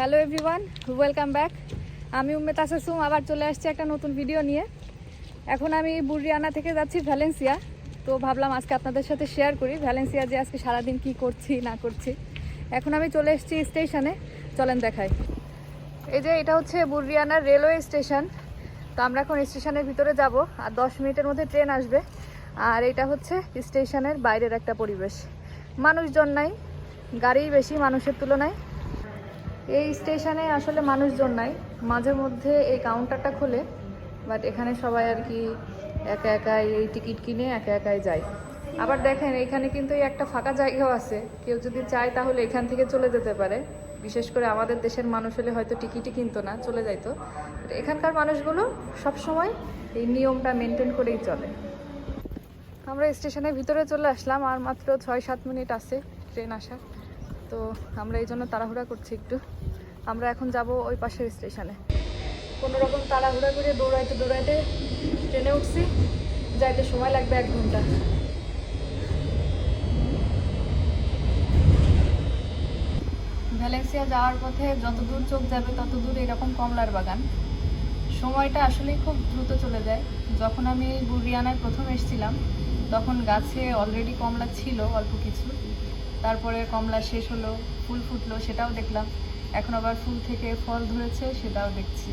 Hello everyone welcome back আমি উম্মেদ আসাসুম, আবার চলে আসছি একটা নতুন ভিডিও নিয়ে। এখন আমি বুরিয়ানা থেকে যাচ্ছি ভ্যালেন্সিয়া তো ভাবলাম আজকে আপনাদের সাথে শেয়ার করি ভ্যালেন্সিয়া যে আজকে সারাদিন কি করছি, না করছি। এখন আমি চলে এসেছি স্টেশনে চলেন দেখাই। এই যে এটা হচ্ছে বুরিয়ানার রেলওয়ে স্টেশন তো আমরা এখন স্টেশনের ভিতরে যাব, আর দশ মিনিটের মধ্যে ট্রেন আসবে। আর এটা হচ্ছে স্টেশনের বাইরের একটা পরিবেশ। মানুষজন নাই, গাড়ি বেশি মানুষের তুলনায়। এই স্টেশনে আসলে মানুষজন নাই। মাঝে মধ্যে এই কাউন্টারটা খোলে বাট এখানে সবাই আর কি একা একাই এই টিকিট কিনে একা একাই যায়। আবার দেখেন, এখানে কিন্তু এই একটা ফাঁকা জায়গাও আছে। কেউ যদি চায় তাহলে এখান থেকে চলে যেতে পারে। বিশেষ করে আমাদের দেশের মানুষ হলে হয়তো টিকিটই কিনতো না, চলে যাইতো। এখানকার মানুষগুলো সব সময় এই নিয়মটা মেনটেন করেই চলে। আমরা স্টেশনের ভিতরে চলে আসলাম, আর মাত্র ছয় সাত মিনিট আছে ট্রেন আসার। তো আমরা এই জন্য তাড়াহুড়া করছি একটু। আমরা এখন যাব ওই পাশের স্টেশনে। কোনো রকম তাড়াহুড়া করে দৌড়াইতে দৌড়াইতে ট্রেনে উঠছি। যাইতে সময় লাগবে এক ঘণ্টা। ভ্যালেন্সিয়া যাওয়ার পথে যত দূর চোখ যাবে, তত দূর এরকম কমলার বাগান। সময়টা আসলেই খুব দ্রুত চলে যায়। যখন আমি বুরিয়ানায় প্রথম এসেছিলাম, তখন গাছে অলরেডি কমলা ছিল অল্প কিছু। তারপরে কমলা শেষ হলো, ফুল ফুটলো, সেটাও দেখলাম। এখন আবার ফুল থেকে ফল ধরেছে, সেটাও দেখছি।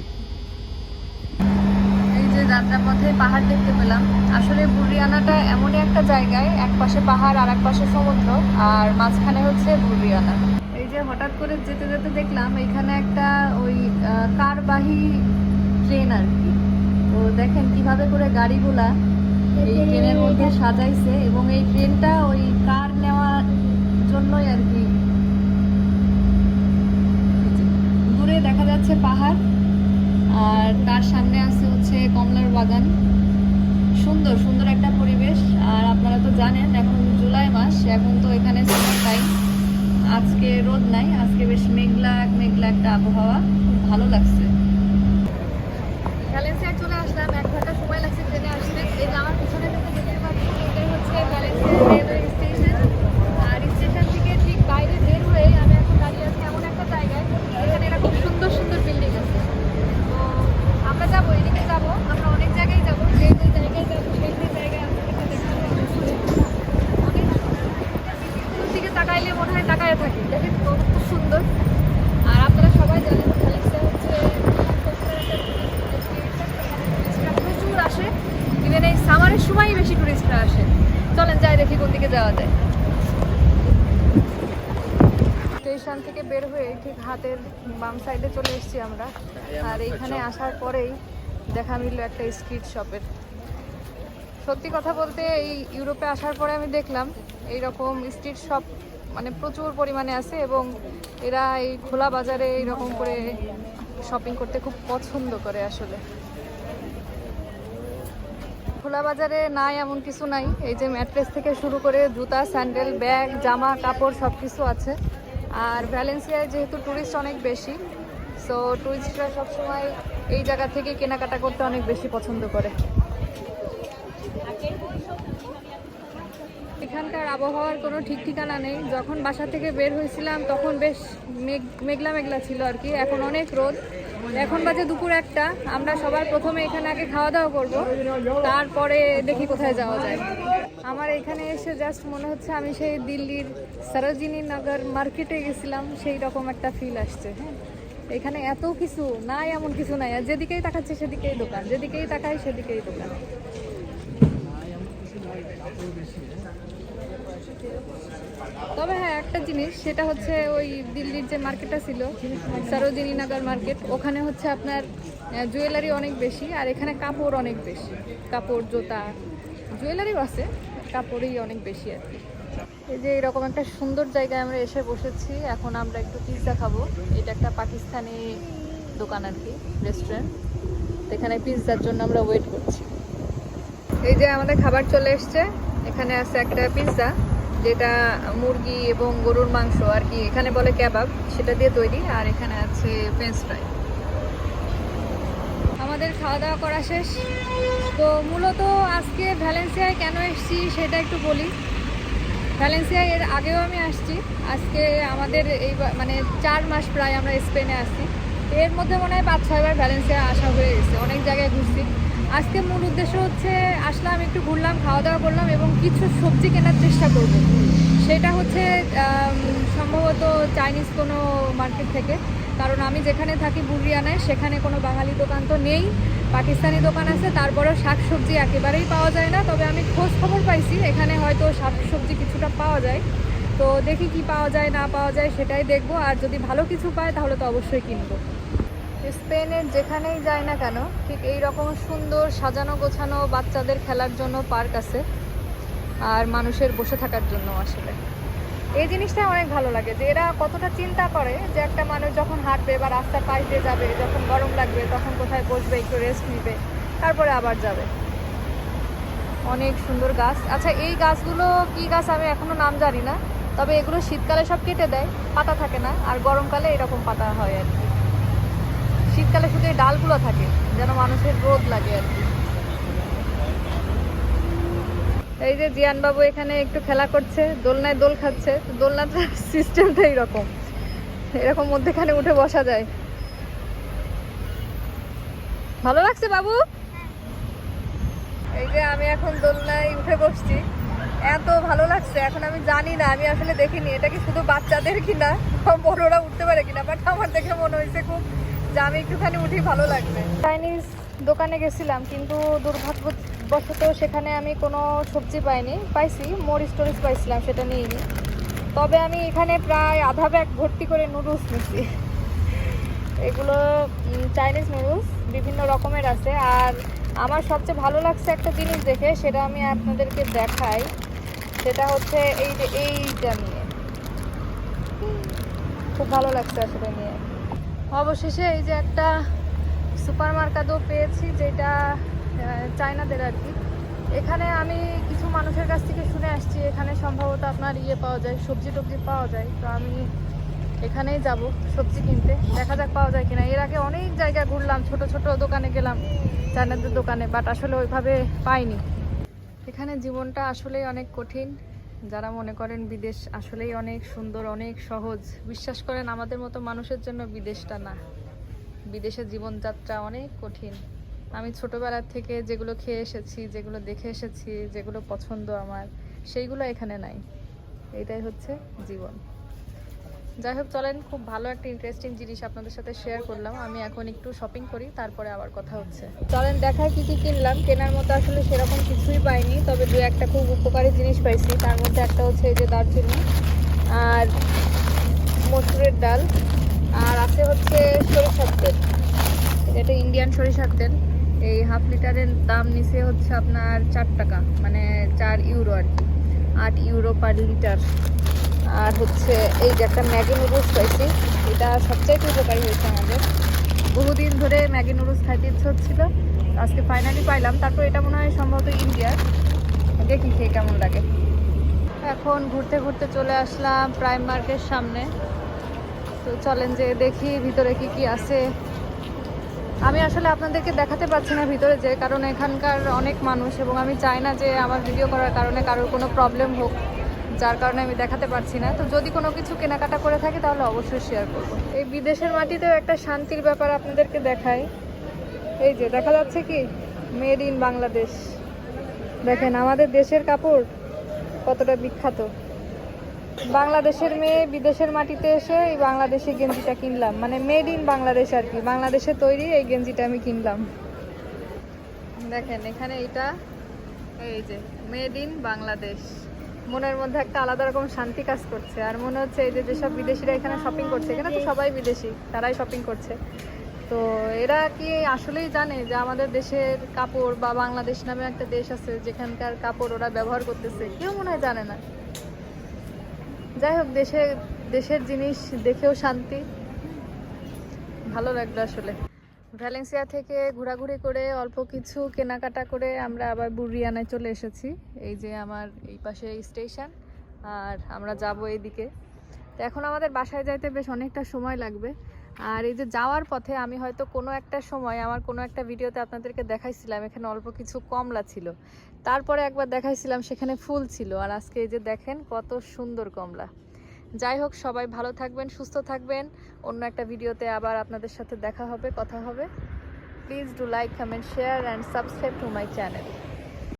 এই যে যাত্রাপথে পাহাড় দেখতে পেলাম, আসলে বুরিয়ানাটা এমনই একটা জায়গায়, এক পাশে পাহাড় আর এক পাশে সমুদ্র, আর মাঝখানে হচ্ছে বুরিয়ানা এই যে হঠাৎ করে যেতে যেতে দেখলাম, এখানে একটা ওই কারবাহী ট্রেন আর কি। তো দেখেন কীভাবে করে গাড়িগুলা এই ট্রেনের মধ্যে সাজাইছে, এবং এই ট্রেনটা ওই কার নেওয়ার জন্যই আর কি। দূরে দেখা যাচ্ছে পাহাড়, আর তার সামনে আছে হচ্ছে কমলার বাগান। সুন্দর সুন্দর একটা পরিবেশ, আর আপনারা তো জানেন, এখন জুলাই মাস, এখন তো এখানে সামার টাইম আজকে রোদ নাই, আজকে বেশ মেঘলা মেঘলা একটা আবহাওয়া। খুব ভালো লাগছে। ভ্যালেন্সিয়া চলে আসলাম, এক ঘণ্টা সময় লাগছে ট্রেনে আসতে। এই যে আমার পিছনে দেখতে পাচ্ছি এটাই হচ্ছে রেলওয়ে স্টেশন আর স্টেশন থেকে ঠিক বাইরে বের হয়ে আমি এখন দাঁড়িয়ে আছি এমন একটা জায়গায় এখানে এরকম সুন্দর সুন্দর বিল্ডিং আছে তো আমরা যাব এদিকে যাব আমরা অনেক জায়গায় যাব যে যে জায়গায় যাব সেই সেই জায়গায় আপনাদেরকে দেখাবো অনেক বিল্ডিংগুলোর দিকে তাকাইলে মনে হয় তাকায় থাকি দেখেন কত সুন্দর আর আপনারা সবাই জানেন ভ্যালেন্সিয়া হচ্ছে টুরিস্টরা প্রচুর আসে সামারের সময়ই বেশি টুরিস্টরা আসে। চলেন যাই দেখি কোন দিকে যাওয়া যায়। স্টেশন থেকে বের হয়ে ঠিক হাতের বাম সাইডে চলে এসেছি আমরা। আর এইখানে আসার পরেই দেখা মিলল একটা স্ট্রিট শপের সত্যি কথা বলতে এই ইউরোপে আসার পরে আমি দেখলাম এই রকম স্ট্রিট শপ মানে প্রচুর পরিমাণে আছে এবং এরা এই খোলা বাজারে এইরকম করে শপিং করতে খুব পছন্দ করে আসলে। খোলা বাজারে নাই, এমন কিছু নাই। এই যে ম্যাট্রেস থেকে শুরু করে জুতা, স্যান্ডেল, ব্যাগ, জামা, কাপড় সব কিছু আছে। আর ভ্যালেন্সিয়ায় যেহেতু ট্যুরিস্ট অনেক বেশি সো ট্যুরিস্টরা সবসময় এই জায়গা থেকে কেনাকাটা করতে অনেক বেশি পছন্দ করে। এখানকার আবহাওয়ার কোনো ঠিক ঠিকানা নেই। যখন বাসা থেকে বের হয়েছিলাম, তখন বেশ মেঘ মেঘলা মেঘলা ছিল আর কি। এখন অনেক রোদ। এখন বাজে দুপুর একটা, আমরা সবার প্রথমে এখানে আগে খাওয়া দাওয়া করব, তারপরে দেখি কোথায় যাওয়া যায়। আমার এখানে এসে জাস্ট মনে হচ্ছে আমি সেই দিল্লির সরোজিনী নগর মার্কেটে গেছিলাম, সেই রকম একটা ফিল আসছে হ্যাঁ। এখানে এত কিছু, নাই এমন কিছু নাই, আর যেদিকেই তাকাচ্ছে সেদিকেই দোকান, যেদিকেই তাকাই সেদিকেই দোকান। তবে হ্যাঁ একটা জিনিস, সেটা হচ্ছে ওই দিল্লির যে মার্কেটটা ছিল, সরোজিনী নগর মার্কেট, ওখানে হচ্ছে আপনার জুয়েলারি অনেক বেশি, আর এখানে কাপড় অনেক বেশি। কাপড়, জুতা, জুয়েলারিও আছে, কাপড়ই অনেক বেশি আর কি। এই যে এরকম একটা সুন্দর জায়গায় আমরা এসে বসেছি, এখন আমরা একটু পিৎজা খাব। এটা একটা পাকিস্তানি দোকান আর কি রেস্টুরেন্ট এখানে পিৎজার জন্য আমরা ওয়েট করছি। এই যে আমাদের খাবার চলে এসছে। এখানে আছে একটা পিৎজা যেটা মুরগি এবং গরুর মাংস আর কি, এখানে বলে ক্যাবাব সেটা দিয়ে তৈরি, আর এখানে আছে ফ্রেঞ্চ ফ্রাই আমাদের খাওয়া দাওয়া করা শেষ। তো মূলত আজকে ভ্যালেন্সিয়ায় কেন এসেছি সেটা একটু বলি। ভ্যালেন্সিয়ায় এর আগেও আমি আসছি। আজকে আমাদের এই মানে চার মাস প্রায় আমরা স্পেনে আসছি এর মধ্যে মনে হয় পাঁচ ছয়বার ভ্যালেন্সিয়া আসা হয়ে গেছে। অনেক জায়গায় ঘুরছি। আজকে মূল উদ্দেশ্য হচ্ছে আসলাম, একটু ঘুরলাম খাওয়া দাওয়া করলাম এবং কিছু সবজি কেনার চেষ্টা করব। সেটা হচ্ছে সম্ভবত চাইনিজ কোনো মার্কেট থেকে। কারণ আমি যেখানে থাকি বুরিয়ানায় সেখানে কোনো বাঙালি দোকান তো নেই, পাকিস্তানি দোকান আছে, তারপরেও শাক সবজি একেবারেই পাওয়া যায় না। তবে আমি খোঁজ খবর পাইছি, এখানে হয়তো শাক সবজি কিছুটা পাওয়া যায়। তো দেখি কি পাওয়া যায়, না পাওয়া যায়, সেটাই দেখব। আর যদি ভালো কিছু পাই তাহলে তো অবশ্যই কিনবো। স্পেনের যেখানেই যাই না কেন, ঠিক এই রকম সুন্দর সাজানো গোছানো বাচ্চাদের খেলার জন্য পার্ক আছে আর মানুষের বসে থাকার জন্য আসলে। এই জিনিসটা অনেক ভালো লাগে যে এরা কতটা চিন্তা করে যে একটা মানুষ যখন হাঁটবে বা রাস্তার পাশ দিয়ে যাবে, যখন গরম লাগবে, তখন কোথায় বসবে, একটু রেস্ট নিবে, তারপরে আবার যাবে। অনেক সুন্দর গাছ। আচ্ছা এই গাছগুলো কি গাছ আমি এখনও নাম জানি না, তবে এগুলো শীতকালে সব কেটে দেয়, পাতা থাকে না, আর গরমকালে এরকম পাতা হয় আর কি। শীতকালে শুধু এই ডালগুলো থাকে, যেন মানুষের রোদ লাগে আর কি। এই যে জিয়ান বাবু এখানে একটু খেলা করছে, দোলনায় দোল খাচ্ছে দোলনার সিস্টেমটা এইরকম। এরকম মধ্যেখানে উঠে বসা যায়। ভালো লাগছে বাবু? এই যে আমি এখন দোলনায় উঠে বসছি। এত ভালো লাগছে, এখন আমি জানি না, আমি আসলে দেখিনি। এটা কি শুধু বাচ্চাদের কিনা বড়রা উঠতে পারে কিনা বাট আমার দেখে মনে হয়েছে খুব যে আমি একটুখানি উঠি, ভালো লাগবে। চাইনিজ দোকানে গেছিলাম, কিন্তু দুর্ভাগ্যবশত সেখানে আমি কোনো সবজি পাইনি। পাইছি মরিচ টরিচ পাইছিলাম, সেটা নিইনি। তবে আমি এখানে প্রায় আধা ব্যাগ ভর্তি করে নুডলস নিচ্ছি এগুলো চাইনিজ নুডলস বিভিন্ন রকমের আছে। আর আমার সবচেয়ে ভালো লাগছে একটা জিনিস দেখে, সেটা আমি আপনাদেরকে দেখাই। সেটা হচ্ছে এই যে এইটা নিয়ে খুব ভালো লাগছে আসলে নিয়ে। অবশেষে এই যে একটা সুপার মার্কেটও পেয়েছি যেটা চায়নাদের আর কি। এখানে আমি কিছু মানুষের কাছ থেকে শুনে আসছি, এখানে সম্ভবত আপনার ইয়ে পাওয়া যায়, সবজি টবজি পাওয়া যায়। তো আমি এখানেই যাব সবজি কিনতে। দেখা যাক পাওয়া যায় কিনা। এর আগে অনেক জায়গায় ঘুরলাম, ছোট ছোট দোকানে গেলাম, চায়নাদের দোকানে বাট আসলে ওইভাবে পাইনি। এখানে জীবনটা আসলেই অনেক কঠিন। যারা মনে করেন বিদেশ আসলেই অনেক সুন্দর, অনেক সহজ, বিশ্বাস করেন আমাদের মতো মানুষের জন্য বিদেশটা না। বিদেশে জীবনযাত্রা অনেক কঠিন। আমি ছোটবেলার থেকে যেগুলো খেয়ে এসেছি, যেগুলো দেখে এসেছি, যেগুলো পছন্দ আমার, সেইগুলো এখানে নাই। এটাই হচ্ছে জীবন। যাই হোক চলেন, খুব ভালো একটা ইন্টারেস্টিং জিনিস আপনাদের সাথে শেয়ার করলাম। আমি এখন একটু শপিং করি, তারপরে আবার কথা হচ্ছে। চলেন, দেখায় কি কি কিনলাম। কেনার মতো আসলে সেরকম কিছুই পাইনি, তবে দু একটা খুব উপকারী জিনিস পাইছি। তার মধ্যে একটা হচ্ছে এই যে দারচিনি আর মসুরের ডাল। আর আছে হচ্ছে সরিষার তেল। এটা ইন্ডিয়ান সরিষার তেল। এই হাফ লিটারের দাম নিচে হচ্ছে আপনার চার টাকা মানে চার ইউরো আর কি। আট ইউরো পার লিটার আর হচ্ছে এই যে একটা ম্যাগি নুডলস পাইছি এটা সবচাইতে উপকারী হয়েছে আমাদের। বহুদিন ধরে ম্যাগি নুডলস খাইতে ইচ্ছে হচ্ছিল, আজকে ফাইনালি পাইলাম। তারপর এটা মনে হয় সম্ভবত ইন্ডিয়ার। দেখি খেয়ে কেমন লাগে। এখন ঘুরতে ঘুরতে চলে আসলাম প্রাইম মার্কের সামনে। তো চলেন যে দেখি ভিতরে কি কি আছে। আমি আসলে আপনাদেরকে দেখাতে পারছি না ভিতরে যে, কারণ এখানকার অনেক মানুষ এবং আমি চাই না যে আমার ভিডিও করার কারণে কারোর কোনো প্রবলেম হোক। যার কারণে আমি দেখাতে পারছি না। তো যদি কোনো কিছু কেনাকাটা করে থাকি, তাহলে অবশ্যই শেয়ার করব। এই বিদেশের মাটিতেও একটা শান্তির ব্যাপার আপনাদেরকে দেখাই। এই যে, দেখা যাচ্ছে কি? মেড ইন বাংলাদেশ দেখেন, আমাদের দেশের কাপড় কতটা বিখ্যাত। বাংলাদেশের মেয়ে বিদেশের মাটিতে এসে এই বাংলাদেশি গেঞ্জিটা কিনলাম। মানে মেড ইন বাংলাদেশ আর কি। বাংলাদেশে তৈরি এই গেঞ্জিটা আমি কিনলাম। দেখেন, এখানে এটা, এই যে মেড ইন বাংলাদেশ মনের মধ্যে একটা আলাদা রকম শান্তি কাজ করছে। আর মনে হচ্ছে এই যে যেসব বিদেশিরা এখানে শপিং করছে, এখানে তো সবাই বিদেশি, তারাই শপিং করছে। তো এরা কি আসলেই জানে যে আমাদের দেশের কাপড় বা বাংলাদেশ নামে একটা দেশ আছে, যেখানকার কাপড় ওরা ব্যবহার করতেছে? কেউ মনে হয় জানে না। যাই হোক, দেশে, দেশের জিনিস দেখেও শান্তি। ভালো লাগল আসলে। ভ্যালেন্সিয়া থেকে ঘোরাঘুরি করে অল্প কিছু কেনাকাটা করে আমরা আবার বুরিয়ানায় চলে এসেছি। এই যে আমার এই পাশে স্টেশন, আর আমরা যাব এইদিকে। তো এখন আমাদের বাসায় যাইতে বেশ অনেকটা সময় লাগবে। আর এই যে যাওয়ার পথে আমি হয়তো কোনো একটা সময় আমার কোনো একটা ভিডিওতে আপনাদেরকে দেখাইছিলাম, এখানে অল্প কিছু কমলা ছিল। তারপরে একবার দেখাইছিলাম, সেখানে ফুল ছিল। আর আজকে এই যে দেখেন কত সুন্দর কমলা। যাই হোক, সবাই ভালো থাকবেন, সুস্থ থাকবেন। অন্য একটা ভিডিওতে আবার আপনাদের সাথে দেখা হবে, কথা হবে। Please do like comment share and subscribe to my channel